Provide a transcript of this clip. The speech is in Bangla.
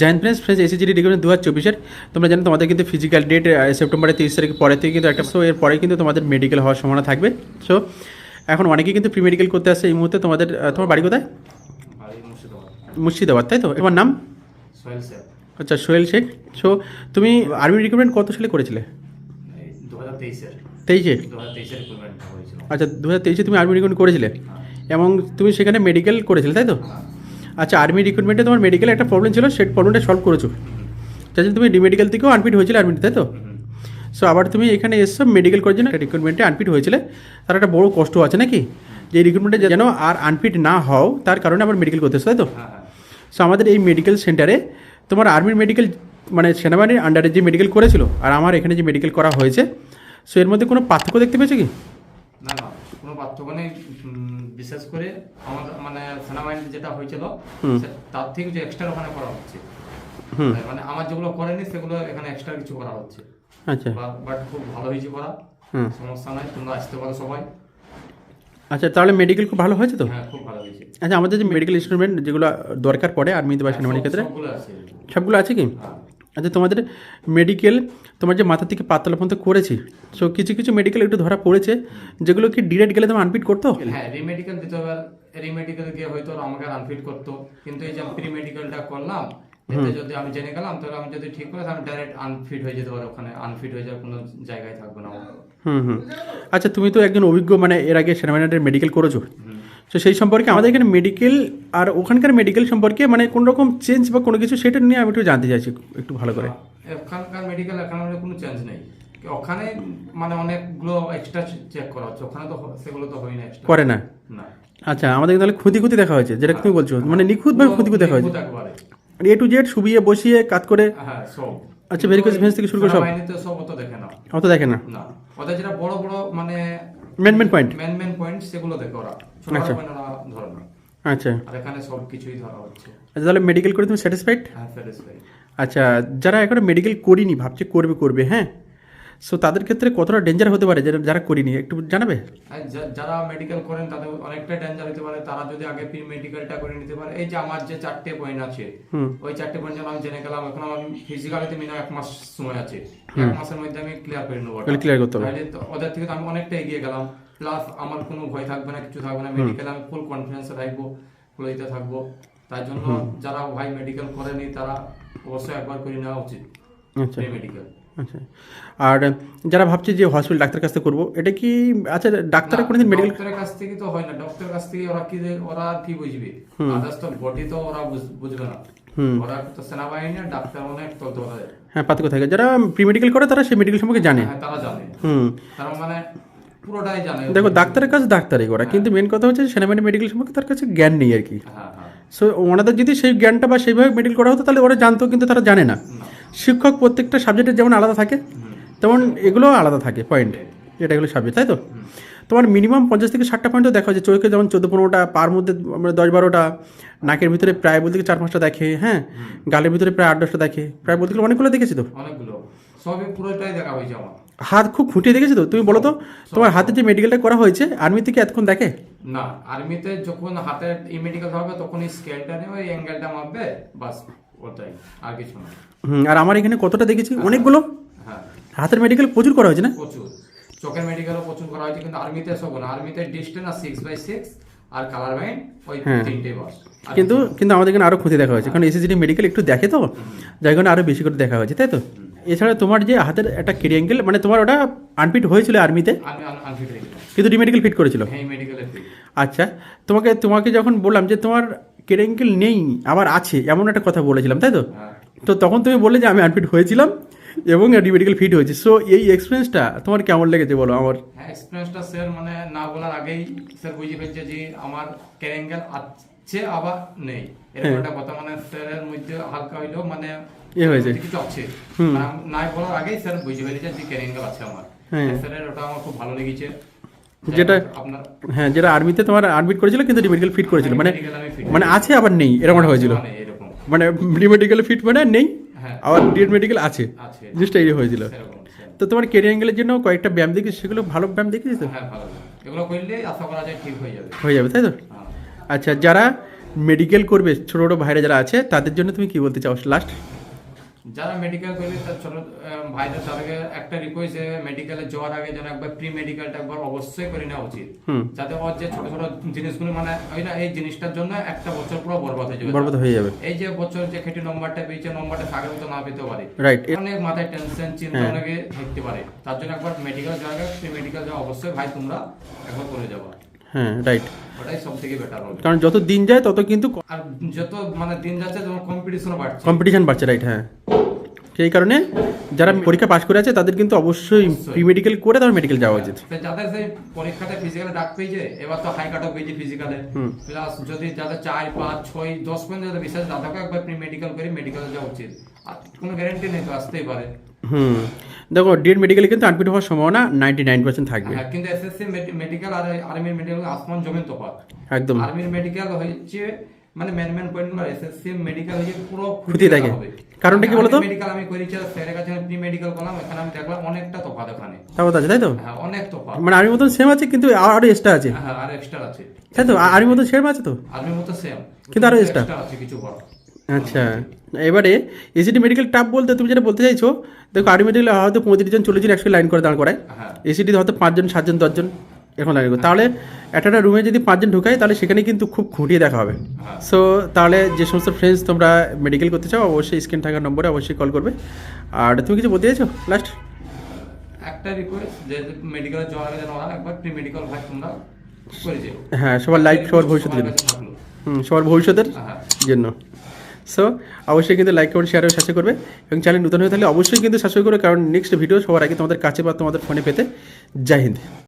Joint friends friends SSC GD recruitment দু হাজার চব্বিশের। তোমরা জানো তোমাদের কিন্তু ফিজিক্যাল ডেট সেপ্টেম্বরের তিরিশ তারিখ পরে থেকে কিন্তু একটা সো এর পরে কিন্তু তোমাদের মেডিকেল হওয়ার সম্ভাবনা থাকবে। সো এখন অনেকেই কিন্তু প্রি মেডিকেল করতে আসছে। এই মুহূর্তে তোমাদের তোমার বাড়ি কোথায়? মুর্শিদাবাদ। তাই তো? তোমার নাম? আচ্ছা সোহেল শেখ সো তুমি আর্মি রিক্রুটমেন্ট কত সালে করেছিলে? তেইশে? আচ্ছা দু হাজার তেইশে তুমি আর্মি রিক্রুটমেন্ট করেছিলে। এবং তুমি সেখানে মেডিকেল করেছিলে তাই তো? আচ্ছা আর্মি রিক্রুটমেন্টে তোমার মেডিকেল একটা প্রবলেম ছিল সেই প্রবলেমটা সলভ করেছ। যার জন্য তুমি মেডিকেল থেকেও আনফিট হয়েছিলে আর্মিতে তাই তো? সো আবার তুমি এখানে এসছো মেডিকেল করার জন্য একটা রিক্রুটমেন্টে আনফিট হয়েছিলে। তার একটা বড় কষ্ট আছে নাকি? যে রিক্রুটমেন্টে যেন আর আনফিট না হও তার কারণে আবার মেডিকেল করতে তাই তো? হ্যাঁ হ্যাঁ। সো আমাদের এই মেডিকেল সেন্টারে তোমার আর্মির মেডিকেল মানে সেনাবাহিনীর আন্ডারে যে মেডিকেল করেছিল আর আমার এখানে যে মেডিকেল করা হয়েছে সো এর মধ্যে কোনো পার্থক্য দেখতে পেয়েছ কি? না না কোনো পার্থক্য নেই। বিশেষ করে আমাদের মানে সেনাবাহিনীতে যেটা হয়েছিল। তার থেকে যে এক্সট্রা ওখানে করা হচ্ছে। মানে আমার যেগুলো করেনি সেগুলো এখানে এক্সট্রা কিছু করা হচ্ছে। আচ্ছা। বাট খুব ভালো হয়েছে করা। সমস্যা নাই তোমরা আসতে পারো সবাই। আচ্ছা তাহলে মেডিকেল খুব ভালো হয়েছে তো? হ্যাঁ খুব ভালো হয়েছে। আচ্ছা আমাদের যে মেডিকেল ইনস্ট্রুমেন্ট যেগুলো দরকার পড়ে আর্মিতে বা সেনাবাহিনীর ক্ষেত্রে সবগুলো আছে। সবগুলো আছে কি? হ্যাঁ। আচ্ছা তোমাদের মেডিকেল তোমার যে মাথা থেকে পাতলা পর্যন্ত করেছি সো কিছু কিছু মেডিকেল একটু ধরা পড়েছে যেগুলো কি ডিরেক্ট গেলে তোমার আনপিট করতো হ্যাঁ রিমেডিকেল দিতে হবে রিমেডিকেল গিয়ে হয়তো আমাকে আনফিট করতো কিন্তু এই যে প্রি মেডিকেলটা করলাম এতে যদি আমি জেনে গেলাম তাহলে আমি যদি ঠিক করে আমি ডাইরেক্ট আনফিট হয়ে যেতে পারি ওখানে আনফিট হয়ে যাওয়ার কোনো জায়গায় থাকবে না। হুম হুম আচ্ছা তুমি তো একজন অভিজ্ঞ মানে এর আগে সেনাবাহিনীর মেডিকেল করেছ। তো সেই সম্পর্কে আমাদের এখানে মেডিকেল আর ওখানকার মেডিকেল সম্পর্কে মানে কোনো রকম চেঞ্জ বা কোনো কিছু সেটা নিয়ে আমি একটু জানতে চাইছি একটু ভালো করে। এখানকার মেডিকেল এখানে কোনো চেঞ্জ নেই। ওখানে মানে অনেকগুলো এক্সট্রা চেক করা হচ্ছে। ওখানে তো সেগুলো তো হয় না করে না? না। আচ্ছা আমাদের তাহলে ক্ষতি ক্ষতি দেখা হয়েছে যেটা তুমি বলছো। মানে নিখুঁত নিখুঁতভাবে ক্ষতি ক্ষতি দেখা হয়েছে। এ টু জেড শুবিয়ে বসিয়ে কাজ করে? হ্যাঁ সব। আচ্ছা, ভেরিকোজ ভেন্স থেকে শুরু করে সব? অত দেখে না। অত দেখে না? না। ওদের যেটা বড় বড় মানে main main point main main point সেগুলো দেখে ওরা ছোট আচ্ছা। ধরে না। আচ্ছা। আর এখানে সব কিছুই ধরা হচ্ছে। আচ্ছা তাহলে মেডিকেল করে তুমি স্যাটিসফাইড হ্যাঁ স্যাটিসফাইড আচ্ছা যারা এখন মেডিকেল করিনি ভাবছে করবে করবে হ্যাঁ? সো তাদের ক্ষেত্রে কতটা ডেঞ্জার হতে পারে যারা যারা করিনি? একটু জানাবে? যারা মেডিকেল করেন তাদের অনেকটা ডেঞ্জার হতে পারে। তারা যদি আগে প্রি মেডিকেলটা করে নিতে পারে। এই যে আমার যে চারটে পয়েন্ট আছে ওই চারটে পয়েন্ট যেন আমি জেনে গেলাম এখন আমি ফিজিক্যালিতে মিনিমাম এক মাস সময় আছে। এক মাসের মধ্যে আমি ক্লিয়ার করে নেব। clear করতে হবে। ওদের থেকে আমি অনেকটা এগিয়ে গেলাম। প্লাস আমার কোনো ভয় থাকবে না কিছু থাকবে না। মেডিকেল আমি ফুল কনফিডেন্সে থাকব ফুলইতে থাকব। তার জন্য যারা ভাই মেডিকেল করেনি তারা অবশ্যই একবার করে নেওয়া উচিত। আচ্ছা। মেডিকেল আচ্ছা। আর যারা ভাবছে যে হসপিটাল ডাক্তার কাছ থেকে করব এটা কি আচ্ছা ডাক্তাররা কোনোদিন মেডিকেল ডক্টরের কাছ থেকে তো হয় না। ডক্টরের কাছ থেকে ওরা কি ওরা কি বুঝবে? আদার্স তো বডি তো ওরা বুঝবে না। ওরা তো সেনাবাহিনী ডাক্তার অনেক ওরা হ্যাঁ পার্থক্য থাকে। যারা প্রি মেডিকেল করে তারা সেই মেডিকেল সম্পর্কে জানে। হ্যাঁ তারা জানে। হুম। তারা মানে পুরোটাই জানে। দেখো ডাক্তারের কাছে ডাক্তারই করা। কিন্তু মেন কথা হচ্ছে সেনাবাহিনী মেডিকেল সম্পর্কে তার কাছে জ্ঞান নেই আর কি। হ্যাঁ হ্যাঁ। সো ওনাদের যদি সেই জ্ঞানটা বা সেইভাবে মেডিকেল করা হতো তাহলে ওরা জানতো কিন্তু তারা জানে না। শিক্ষক প্রত্যেকটা সাবজেক্টের যেমন আলাদা থাকে তেমন এগুলো আলাদা থাকে পয়েন্ট এটা এগুলো সাবজেক্ট তাই তো? তোমার মিনিমাম পঞ্চাশ থেকে ষাটটা পয়েন্টও দেখা যায় চোখে যেমন চোদ্দ পনেরোটা পার মধ্যে আমরা দশ বারোটা নাকের ভিতরে প্রায় বলতে গেলে চার পাঁচটা দেখে হ্যাঁ? গালের ভিতরে প্রায় আট দশটা দেখে প্রায় বলতে গেলে অনেকগুলো দেখেছি তো? হাত খুব খুঁটিয়ে দেখেছি তো? তুমি বলো তো তোমার হাতে যে মেডিকেলটা করা হয়েছে আর্মি থেকে এতক্ষণ দেখে? না আর্মিতে যখন হাতের ই মেডিকেল হবে তখন এই স্কেলটা নেবে ওই অ্যাঙ্গেলটা মাপবে বাস। ওটাই আর কিছু না। হুম, আর আমার এখানে কতটা দেখেছি? অনেকগুলো? হ্যাঁ। হাতের মেডিকেল প্রচুর করা হয়েছে না? প্রচুর। চোখের মেডিকেলও প্রচুর করা হয়েছে কিন্তু আর্মিতে সব না। আর্মিতে ডিস্টেন্স আর সিক্স বাই সিক্স আর কালার বাইন ওই হ্যাঁ। তিনটে বাস। কিন্তু কিন্তু আমাদের এখানে আরও ক্ষতি দেখা হয়েছে কারণ এসএসডি মেডিকেল একটু দেখে তো যার কারণে আরও বেশি করে দেখা হয়েছে তাই তো? এছাড়া তোমার যে হাতের একটা কেরিয়াঙ্গেল মানে তোমার ওটা আনফিট হয়েছিল আর্মিতে হয়ে কিন্তু ডিমেডিকেল ফিট করেছিল? হ্যাঁ আচ্ছা তোমাকে তোমাকে যখন বললাম যে তোমার কেরিয়াঙ্গেল নেই আবার আছে এমন একটা কথা বলেছিলাম তাই তো? হ্যাঁ। তো তখন তুমি বললে যে আমি আনফিট হয়েছিলাম এবং ডিমেডিকেল ফিট হয়েছে। সো এই এক্সপিরিয়েন্সটা তোমার কেমন লেগেছে বলো আমার? হ্যাঁ এক্সপিরিয়েন্সটা স্যার মানে না বলার আগেই স্যার বুঝে ফেলছে যে আমার ক্যারেঙ্গেল আছে আবার নেই। এরকম হ্যাঁ। একটা কথা মানে স্যারের মধ্যে হালকা হইলেও মানে এ হয়েছে। কিছু আছে। নাই বলার আগেই স্যার বুঝে ফেলেছে যে ক্যারেঙ্গেল আছে আমার। হ্যাঁ। স্যারের ওটা আমার খুব ভালো লেগেছে। যেটা- হ্যাঁ যেটা আর্মিতে তোমার আডমিট করেছিল কিন্তু ডিমেডিকেল ফিট করেছিল। মানে মানে আছে আবার নেই এরকম হয়েছিল। মানে মানে ডিমেডিকেল ফিট মানে নেই হ্যাঁ। আবার ডিএড মেডিকেল আছে। জিনিসটা এই হয়েছিল। তো তোমার কেরিয়াঙ্গেলের জন্য কয়েকটা ব্যায়াম দেখি সেগুলো ভালো ব্যায়াম দেখেছিস তো? হ্যাঁ এগুলো করলে আশা করা যায় ঠিক হয়ে যাবে। হয়ে যাবে তাই তো? হ্যাঁ। আচ্ছা যারা মেডিকেল করবে ছোটো ছোটো ভাইরা যারা আছে তাদের জন্য তুমি কি বলতে চাও? লাস্ট যারা মেডিকেল করবে তার ছোট ভাইদের তাদেরকে একটা রিকোয়েস্ট মেডিকেলে যাওয়ার আগে যেন একবার প্রি মেডিকেলটা একবার অবশ্যই করে নেওয়া উচিত। যাতে ওর যে ছোট ছোট জিনিসগুলো মানে ওই না এই জিনিসটার জন্য একটা বছর পুরো বরবাদ হয়ে যাবে। বরবাদ হয়ে যাবে। এই যে বছর যে খেটি নম্বরটা পেয়েছে নম্বরটা আগের মতো না পেতে পারে। রাইট অনেক মাথায় টেনশন চিন্তা হ্যাঁ। অনেকে থাকতে পারে। তার জন্য একবার মেডিকেল যাওয়ার আগে প্রি মেডিকেল যাওয়া অবশ্যই ভাই তোমরা একবার করে যাব। হ্যাঁ রাইট ওটাই সব থেকে বেটার হবে। কারণ যত দিন যায় তত কিন্তু আর যত মানে দিন যাচ্ছে তোমার কম্পিটিশনও বাড়ছে। কম্পিটিশন বাড়ছে রাইট হ্যাঁ। সেই কারণে যারা পরীক্ষা পাশ করে আছে তাদের কিন্তু অবশ্যই। প্রি মেডিকেল করে তারপর মেডিকেল যাওয়া উচিত। যাদের সেই পরীক্ষাতে ফিজিক্যালে ডাক পেয়েছে এবার তো হাই কাট অফ পেয়েছে ফিজিক্যালে প্লাস যদি যাদের চার পাঁচ ছয় দশ পর্যন্ত যাদের বিশ্বাস তাদেরকে একবার প্রি মেডিকেল করে মেডিকেলে যাওয়া উচিত। আর কোনো গ্যারেন্টি নেই তো আসতেই পারে। হুম। দেখো ডিএড মেডিকেলে কিন্তু আনফিট হওয়ার সম্ভাবনা নাইনটি নাইন পার্সেন্ট থাকবে। হ্যাঁ কিন্তু এসএসসি মেডিকেল আর আর্মির মেডিকেল আসমান জমিন তফাৎ। একদম। আর্মির মেডিকেল হচ্ছে মানে মেন মেন পয়েন্টগুলো এসএসসি মেডিকেল হচ্ছে পুরো খুঁটিয়ে দেখে। কারণটা কি বলতো? মেডিকেল আমি করেছি স্যারের কাছে প্রি মেডিকেল করলাম এখানে আমি দেখলাম অনেকটা তফাৎ এখানে। তাও আছে তাই তো? হ্যাঁ অনেক তফাৎ। মানে আর্মির মতন সেম আছে কিন্তু আরও এক্সট্রা আছে। হ্যাঁ আর এক্সট্রা আছে। তাই তো? আর্মির মতন সেম আছে তো? আর্মির মতো সেম কিন্তু আরও extra? আছে কিছু বড় আচ্ছা। এবারে এসিডি মেডিকেল টাপ বলতে তুমি যেটা বলতে চাইছো দেখো আর্মি মেডিকেল হয়তো পঁয়ত্রিশ জন চল্লিশ জন একসাথে লাইন করে দাঁড় করায়। হ্যাঁ। এসিডি হয়তো পাঁচজন সাতজন দশজন এখন লাইন তাহলে একটা একটা রুমে যদি পাঁচজন ঢুকায় তাহলে সেখানে কিন্তু খুব খুঁটিয়ে দেখা হবে। হ্যাঁ। সো তাহলে যে সমস্ত ফ্রেন্ডস তোমরা মেডিকেল করতে চাও অবশ্যই স্ক্রিন থাকার নম্বরে অবশ্যই কল করবে। আর তুমি কিছু বলতে চাইছো? লাস্ট একটা রিকোয়েস্ট যে আগে যেন একবার প্রি মেডিকেল ভাই তোমরা করে যেও। হ্যাঁ সবার লাইফ সবার ভবিষ্যতের জন্য। হুম সবার ভবিষ্যতের হ্যাঁ। জন্য। সো অবশ্যই কিন্তু লাইক করুন শেয়ার সাথে করবে। এবং চ্যানেল নতুন হয়ে থাকলে অবশ্যই কিন্তু সাবস্ক্রাইব করবে, কারণ নেক্সট ভিডিও সবার আগে তোমাদের কাছে বা তোমাদের ফোনে পেতে। জয় হিন্দ।